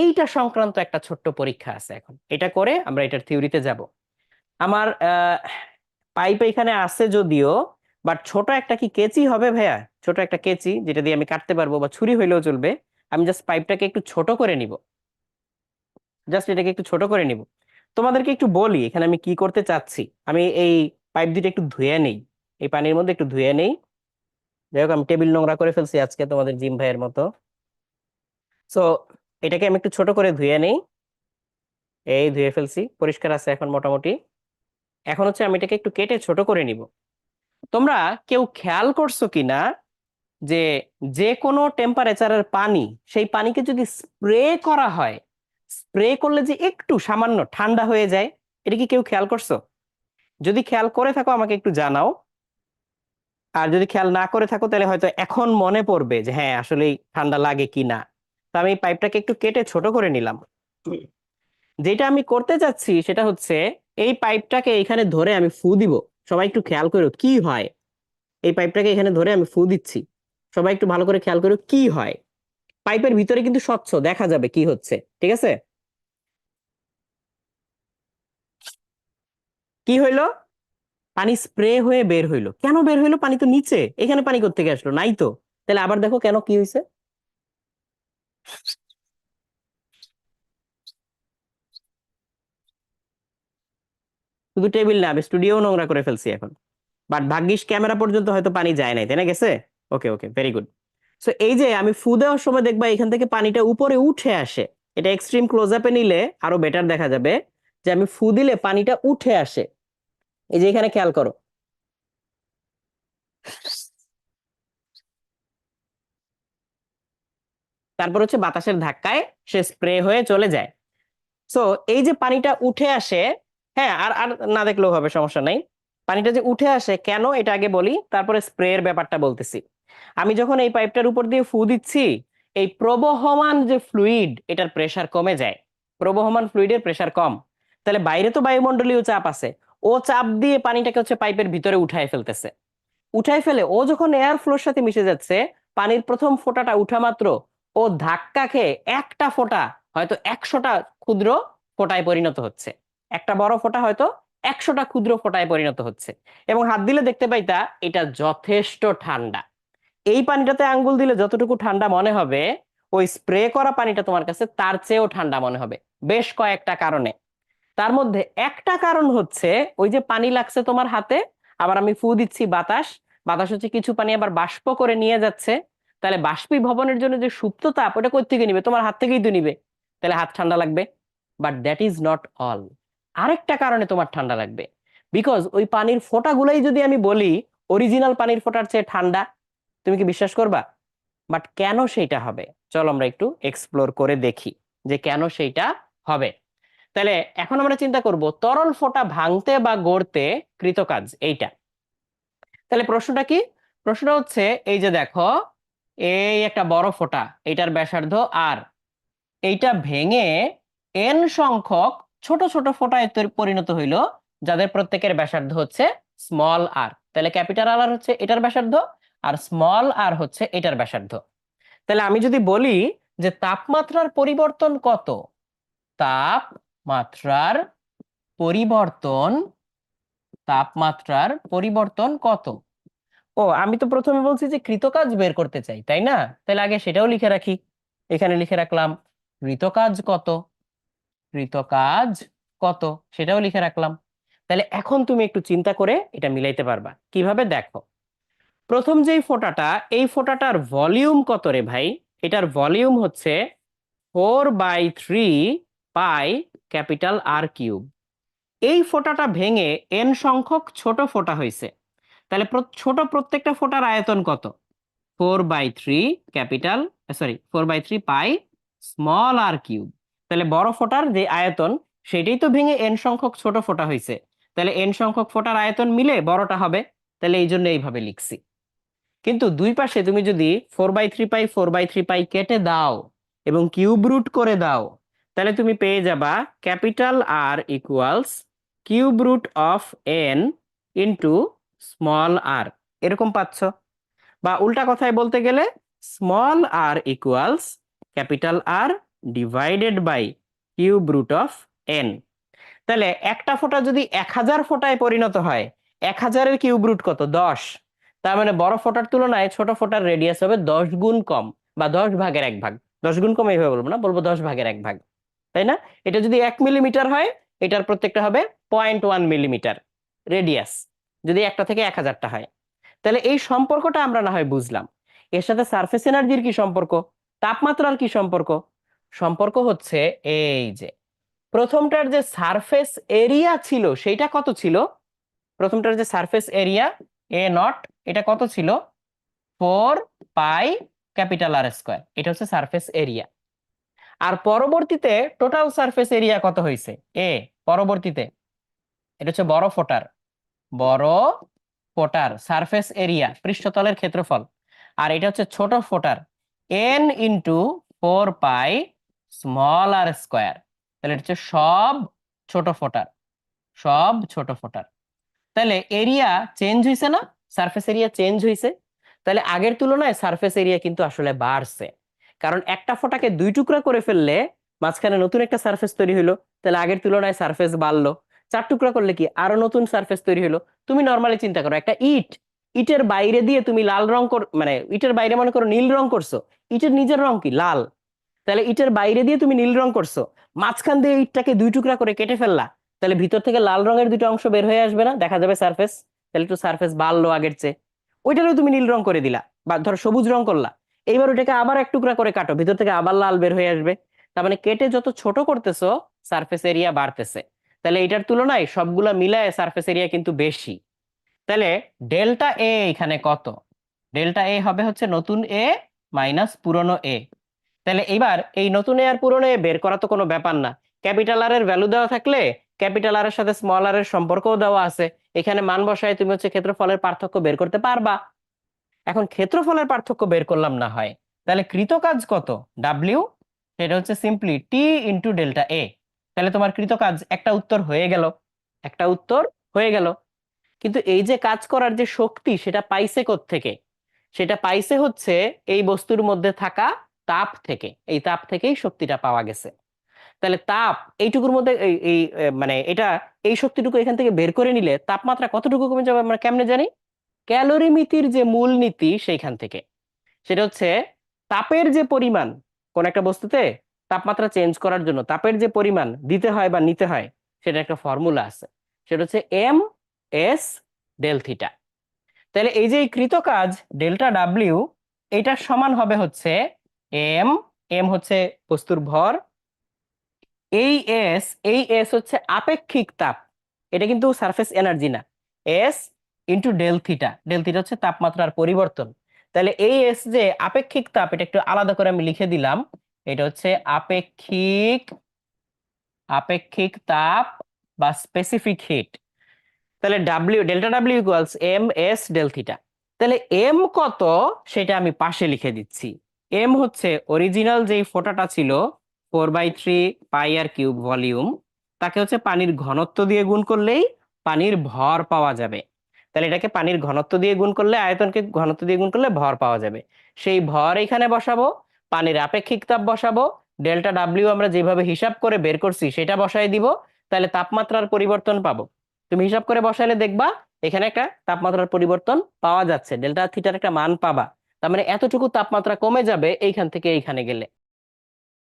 এইটা সংক্রান্ত একটা ছোট্ট পরীক্ষা আছে এখন। এটা করে আমরা এটার থিওরিতে যাব। আমার পাইপ এখানে আছে যদিও, বাট ছোট একটা কি কেচি হবে ভাইয়া? ছোট একটা কেচি যেটা দিয়ে আমি কাটতে পারব বা ছুরি হইলেও চলবে। আমি জাস্ট পাইপটাকে একটু ছোট করে নিব। জাস্ট এটাকে একটু ছোট করে নিব। তোমাদেরকে একটু বলি, এখানে আমি কি করতে চাচ্ছি? আমি এই পাইপ দুটো একটু ধুয়ে নেই। এই পানির মধ্যে একটু ধুয়ে নেই। যাই হোক, আমি টেবিল নোংরা করে ফেলছি আজকে তোমাদের জিম ভাইয়ের মতো। সো এটাকে আমি একটু ছোট করে ধুয়ে নেই। এই ধুয়ে ফেলছি, পরিষ্কার আছে এখন মোটামুটি। এখন হচ্ছে আমি এটাকে একটু কেটে ছোট করে নিব। তোমরা কেউ খেয়াল করছ কিনা যে যে কোনো টেম্পারেচারের পানি, সেই পানিকে যদি স্প্রে করা হয় স্প্রে করলে যে একটু সামান্য ঠান্ডা হয়ে যায়, এটা কি কেউ খেয়াল করছ? যদি খেয়াল করে থাকো আমাকে একটু জানাও। আর যদি খেয়াল না করে থাকো, তাহলে হয়তো এখন মনে পড়বে যে হ্যাঁ আসলেই ঠান্ডা লাগে কি না তো আমি পাইপটাকে একটু কেটে ছোট করে নিলাম। যেটা আমি করতে চাচ্ছি সেটা হচ্ছে এই পাইপটাকে এখানে ধরে আমি ফু দিব। সবাই একটু খেয়াল করো কি হয়। এই পাইপটাকে এখানে ধরে আমি ফু দিচ্ছি। সবাই একটু ভালো করে খেয়াল করো কি হয়। পাইপের ভিতরে কিন্তু স্বচ্ছ দেখা যাবে কি হচ্ছে ঠিক আছে? কি হইল? পানি স্প্রে হয়ে বের হইল। কেন বের হইল? পানি তো নিচে। এখানে পানি কোত্থেকে আসলো? নাই তো। তাহলে আবার দেখো কেন কি হয়েছে শুধু টেবিল না, আমি স্টুডিও নোংরা করে ফেলছি এখন। বাট ভাগ্যিস ক্যামেরা পর্যন্ত হয়তো পানি যায় নাই, তাই না গেছে? Okay okay very good so এই যে আমি ফু দেওয়ার সময় দেখবা এখান থেকে পানিটা উপরে উঠে আসে। এটা এক্সট্রিম ক্লোজ আপে নিলে আরও বেটার দেখা যাবে যে আমি ফু দিলে পানিটা উঠে আসে। এই যে এখানে খেয়াল করো। তারপর হচ্ছে বাতাসের ধাক্কায় সে স্প্রে হয়ে চলে যায়। সো এই যে পানিটা উঠে আসে হ্যাঁ আর আর না দেখলেও হবে, সমস্যা নাই। পানিটা যে উঠে আসে, কেন এটা আগে বলি? তারপরে স্প্রের ব্যাপারটা বলতেছি। আমি যখন এই পাইপটার উপর দিয়ে ফু দিচ্ছি, এই প্রবহমান যে ফ্লুইড এটার প্রেসার কমে যায়। প্রবহমান ফ্লুইডের প্রেসার কম। তাহলে বাইরে তো বায়ুমণ্ডলীয় চাপ আছে। ও চাপ দিয়ে পানিটাকে হচ্ছে পাইপের ভিতরে উঠায় ফেলতেছে। উঠায় ফেলে ও যখন এয়ার ফ্লোর সাথে মিশে যাচ্ছে, পানির প্রথম ফোঁটাটা উঠা মাত্র ও ধাক্কা খেয়ে একটা ফোঁটা, হয়তো একশোটা ক্ষুদ্র ফোঁটায় পরিণত হচ্ছে। একটা বড় ফোঁটা হয়তো একশোটা ক্ষুদ্র ফোঁটায় পরিণত হচ্ছে। এবং হাত দিলে দেখতে পাইতা এটা যথেষ্ট ঠান্ডা। এই পানিটাতে আঙ্গুল দিলে যতটুকু ঠান্ডা মনে হবে, ওই স্প্রে করা পানিটা তোমার কাছে তার চেয়েও ঠান্ডা মনে হবে, বেশ কয়েকটা কারণে। তার মধ্যে একটা কারণ হচ্ছে, ওই যে পানি লাগছে তোমার হাতে, আবার আমি ফু দিচ্ছি বাতাস বাতাস হচ্ছে কিছু পানি আবার বাষ্প করে নিয়ে যাচ্ছে তাহলে বাষ্পীভবনের জন্য যে সুপ্ত তাপ ওটা কোথা থেকে নিবে? তোমার হাত থেকেই তো নিবে। তাহলে হাত ঠান্ডা লাগবে। But that is not all আরেকটা কারণে তোমার ঠান্ডা লাগবে। বিকজ ওই পানির ফোঁটাগুলাই যদি আমি বলি অরিজিনাল পানির ফোঁটার চেয়ে ঠান্ডা, তুমি কি বিশ্বাস করবা? বাট কেন সেইটা হবে? চলো আমরা একটু এক্সপ্লোর করে দেখি যে কেন সেইটা হবে। তাহলে এখন আমরা চিন্তা করব, তরল ফোঁটা ভাঙতে বা গড়তে কৃতকাজ, এইটা। তাহলে প্রশ্নটা কি? প্রশ্নটা হচ্ছে, এই যে দেখো এই একটা বড় ফোঁটা এটার ব্যাসার্ধ আর এইটা ভেঙে এন সংখ্যক ছোট ছোট ফোঁটায় পরিণত হইল, যাদের প্রত্যেকের ব্যাসার্ধ হচ্ছে স্মল আর তাহলে ক্যাপিটাল আর হচ্ছে এটার ব্যাসার্ধ, আর স্মল আর হচ্ছে এটার ব্যাসার্ধ। তাহলে আমি যদি বলি যে তাপমাত্রার পরিবর্তন কত? তাপমাত্রার পরিবর্তন তাপমাত্রার পরিবর্তন কত? ও, আমি তো প্রথমে বলছি যে কৃতকাজ বের করতে চাই, তাই না? তাহলে আগে সেটাও লিখে রাখি। এখানে লিখে রাখলাম, কৃতকাজ কত? কৃতকাজ কত? সেটাও লিখে রাখলাম। তাহলে এখন তুমি একটু চিন্তা করে এটা মিলাইতে পারবা। কীভাবে? দেখো, প্রথম যেই ফোঁটাটা, এই ফোঁটাটার ভলিউম কত রে ভাই? এটার ভলিউম হচ্ছে four by three pi capital R cube. এই ফোঁটাটা ভেঙে এন সংখ্যক ছোট ফোঁটা হয়েছে। তাহলে ছোট প্রত্যেকটা ফোটার আয়তন কত? Four by three capital sorry, four by three pi small R cube. তাহলে বড় ফোটার যে আয়তন, সেটাই তো ভেঙে এন সংখ্যক ছোট ফোটা হয়েছে তাহলে এন সংখ্যক ফোটার আয়তন মিলে বড়টা হবে। তাহলে এই জন্য এইভাবে লিখছি। কিন্তু দুই পাশে তুমি যদি four by three pi, four by three pi কেটে দাও এবং কিউব রুট করে দাও, তাহলে তুমি পেয়ে যাবা capital R equals cube root of N into small R এরকম পাচ্ছ। বা উল্টা কথায় বলতে গেলে small R equals capital R divided by cube root of N তাহলে একটা ফোঁটা যদি এক হাজার ফোঁটায় পরিণত হয়, এক হাজারের কিউব রুট কত? দশ। তার মানে বড় ফোঁটার তুলনায় ছোট ফোঁটার রেডিয়াস হবে দশ গুণ কম, বা দশ ভাগের এক ভাগ। দশ গুণ কম এইভাবে বলব না, বলব দশ ভাগের এক ভাগ। তাই না? এটা যদি এক মিলিমিটার হয়, এটার প্রত্যেকটা হবে পয়েন্ট ওয়ান মিলিমিটার রেডিয়াস যদি একটা থেকে এক হাজারটা হয়। তাহলে এই সম্পর্কটা আমরা না হয় বুঝলাম। এর সাথে সারফেস এনার্জির কি সম্পর্ক? তাপমাত্রার কি সম্পর্ক? সম্পর্ক হচ্ছে এই যে, প্রথমটার যে সারফেস এরিয়া ছিল সেইটা কত ছিল? প্রথমটার যে সারফেস এরিয়া এ নট এটা কত ছিল? Four pi capital R square এটা হচ্ছে সারফেস এরিয়া আর পরবর্তীতে টোটাল সারফেস এরিয়া কত হয়েছে? এ পরবর্তীতে, এটা হচ্ছে বড় ফোটার। বড় ফোটার সারফেস এরিয়া পৃষ্ঠতলের ক্ষেত্রফল। আর এটা হচ্ছে ছোট ফোটার। N into four pi small R square তাহলে এটা হচ্ছে সব ছোট ফোটার। সব ছোট ফোটার। তাহলে এরিয়া চেঞ্জ হয়েছে না? সারফেস এরিয়া চেঞ্জ হয়েছে তাহলে আগের তুলনায় সারফেস এরিয়া কিন্তু আসলে বাড়ছে। কারণ একটা ফোটাকে দুই টুকরা করে ফেললে মাঝখানে নতুন একটা সারফেস তৈরি হলো তাহলে আগের তুলনায় সারফেস বাড়লো। চার টুকরা করলে কি? আরও নতুন সারফেস তৈরি হলো। তুমি নর্মালি চিন্তা করো, একটা ইট, ইটের বাইরে দিয়ে তুমি লাল রং মানে ইটের বাইরে মনে করো নীল রং করছ। ইটের নিজের রং কি? লাল। তাহলে ইটের বাইরে দিয়ে তুমি নীল রং করছ। মাঝখান দিয়ে ইটটাকে দুই টুকরা করে কেটে ফেললা। তাহলে ভিতর থেকে লাল রঙের দুটো অংশ বের হয়ে আসবে না? দেখা যাবে সারফেস তাহলে একটু সারফেস বাড়লো আগের চেয়ে। ওইটারও তুমি নীল রং করে দিলা বা ধরো সবুজ রং করলা। এইবার ওটাকে আবার এক টুকরা করে কাটো। ভিতর থেকে আবার লাল বের হয়ে আসবে। তার মানে কেটে যত ছোট করতেছো সারফেস এরিয়া বাড়তেছে। তাহলে এটার তুলনায় সবগুলা মিলায় সারফেস এরিয়া কিন্তু বেশি। তাহলে ডেল্টা এ এখানে কত? ডেল্টা এ হবে হচ্ছে নতুন এ মাইনাস পুরনো এ তাহলে এবার এই নতুন এ আর পুরনো এ বের করা তো কোনো ব্যাপার না। ক্যাপিটাল আর এর ভ্যালু দেওয়া থাকলে ক্যাপিটাল আর এর সাথে স্মল আর এর সম্পর্কও দেওয়া আছে। এখানে মান বসায় তুমি হচ্ছে ক্ষেত্রফলের পার্থক্য বের করতে পারবা। এখন ক্ষেত্রফলের পার্থক্য বের করলাম না হয়। তাহলে কৃতকাজ কত? ডাব্লিউ সেটা হচ্ছে simply T into delta A তাহলে তোমার কৃতকাজ একটা উত্তর হয়ে গেল, একটা উত্তর হয়ে গেল। কিন্তু এই যে কাজ করার যে শক্তি, সেটা পাইছে থেকে সেটা পাইছে হচ্ছে এই বস্তুর মধ্যে থাকা তাপ থেকে, এই তাপ থেকেই শক্তিটা পাওয়া গেছে। তাহলে তাপ এইটুকুর মধ্যে, এই মানে এটা, এই শক্তিটুকু এখান থেকে বের করে নিলে তাপমাত্রা কতটুকু কমে যাবে আমরা কেমনে জানি? ক্যালোরিমিতির যে মূল নীতি সেইখান থেকে। সেটা হচ্ছে তাপের যে পরিমাণ, কোন একটা বস্তুতে তাপমাত্রা চেঞ্জ করার জন্য তাপের যে পরিমাণ দিতে হয় বা নিতে হয় সেটা একটা ফর্মুলা আছে। সেটা হচ্ছে এম এস ডেল থিটা তাহলে এই যে এই কৃতকাজ ডেল্টা ডাব্লিউ এটার সমান হবে হচ্ছে এম এম হচ্ছে বস্তুর ভর, এই এস এই এস হচ্ছে আপেক্ষিক তাপ। এটা কিন্তু সারফেস এনার্জি না। S into del theta del theta হচ্ছে তাপমাত্রার পরিবর্তন। তাহলে এই এস যে আপেক্ষিক তাপ, এটা একটু আলাদা করে আমি লিখে দিলাম। এটা হচ্ছে আপেক্ষিক আপেক্ষিক তাপ বা স্পেসিফিক হিট তাহলে W delta W equals M S del theta তাহলে এম কত? সেটা আমি পাশে লিখে দিচ্ছি। এম হচ্ছে অরিজিনাল যেই ফোটাটা ছিল four by three pi R cube volume তাকে হচ্ছে পানির ঘনত্ব দিয়ে গুণ করলেই পানির ভর পাওয়া যাবে। তাহলে এটাকে পানির ঘনত্ব দিয়ে গুণ করলে, আয়তনকে ঘনত্ব দিয়ে গুণ করলে ভর পাওয়া যাবে। সেই ভর এখানে বসাবো পানির আপেক্ষিক তাপ বসাবো, ডেল্টা ডাব্লিউ আমরা যেভাবে হিসাব করে বের করছি সেটা বসাই দিব, তাহলে তাপমাত্রার পরিবর্তন পাবো। তুমি হিসাব করে বসাইলে দেখবা, এখানে একটা তাপমাত্রার পরিবর্তন পাওয়া যাচ্ছে, ডেল্টা থিটার একটা মান পাবা। তার মানে এতটুকু তাপমাত্রা কমে যাবে এইখান থেকে এইখানে গেলে।